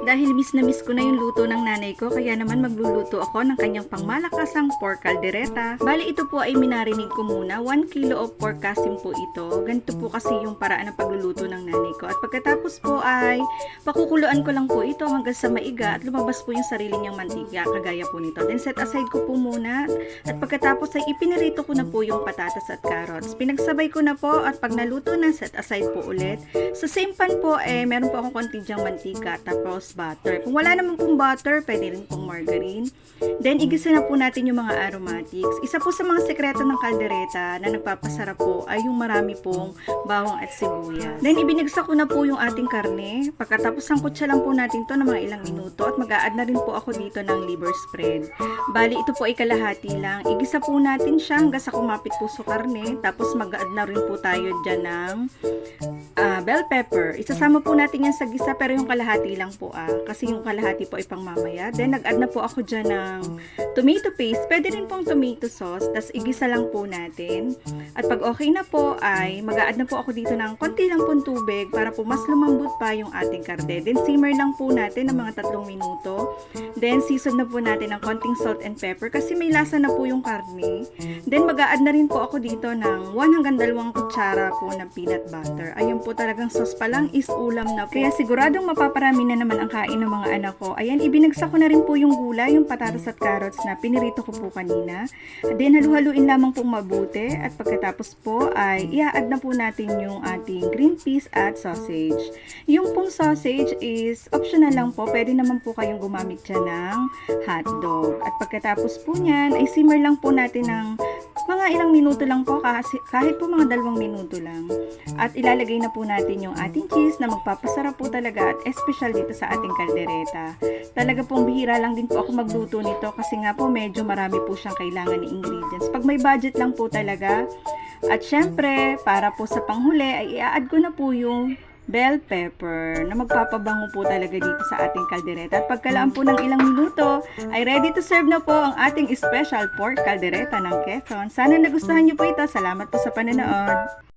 Dahil miss na miss ko na yung luto ng nanay ko, kaya naman magluluto ako ng kanyang pangmalakasang pork caldereta. Bali ito po ay minarinig ko muna, 1 kilo of pork kasim po ito. Ganito po kasi yung paraan ng pagluluto ng nanay ko. At pagkatapos po ay pakukuluan ko lang po ito hanggang sa maiga at lumabas po yung sarili niyang mantika, kagaya po nito. Then set aside ko po muna at pagkatapos ay ipinirito ko na po yung patatas at carrots. Pinagsabay ko na po at pag naluto na, set aside po ulit. Sa same pan po, eh, meron po akong konti dyang mantika, tapos butter. Kung wala naman pong butter, pwede rin pong margarine. Then, igisa na po natin yung mga aromatics. Isa po sa mga sekreto ng kaldereta na nagpapasarap po ay yung marami pong bawang at sibuyas. Then, ibinagsak ko na po yung ating karne. Pagkatapos sangkutsa lang po natin to ng mga ilang minuto at mag-a-add na rin po ako dito ng liver spread. Bali, ito po ay kalahati lang. Igisa po natin siya hanggang sa kumapit po sa karne. Tapos mag-a-add na rin po tayo dyan ng ah, bell pepper. Isasama po natin yan sa gisa pero yung kalahati lang po ah. Kasi yung kalahati po ay pang mamaya. Then nag-add na po ako dyan ng tomato paste. Pwede rin pong tomato sauce. Tapos igisa lang po natin. At pag okay na po ay mag-a-add na po ako dito ng konti lang pong tubig para po mas lumambot pa yung ating karne. Then simmer lang po natin ng mga tatlong minuto. Then season na po natin ng konting salt and pepper kasi may lasa na po yung karne. Then mag-a-add na rin po ako dito ng 1 hanggang 2 kutsara po ng peanut butter. Ayun po talagang sauce pa lang is ulam na po. Kaya siguradong mapaparami na naman ang kain ng mga anak ko. Ayan, ibinagsak ko na rin po yung gulay, yung patatas at carrots na pinirito ko po kanina. Then halu-haluin lamang pong mabuti at pagkatapos po ay i-add na po natin yung ating green peas at sausage. Yung pong sausage is optional lang po. Pwede naman po kayong gumamit dyan ng hotdog. At pagkatapos po niyan ay simmer lang po natin ng mga ilang minuto lang po kasi kahit po mga dalawang minuto lang. At ilalagay na po natin yung ating cheese na magpapasarap po talaga at espesyal dito sa ating kaldereta. Talaga pong bihira lang din po ako magluto nito kasi nga po medyo marami po siyang kailangan ni ingredients. Pag may budget lang po talaga. At syempre, para po sa panghuli ay i-add ko na po yung bell pepper na magpapabango po talaga dito sa ating kaldereta. At pagkalaan po ng ilang minuto, ay ready to serve na po ang ating special pork kaldereta ng Quezon. Sana nagustuhan niyo po ito. Salamat po sa panonood.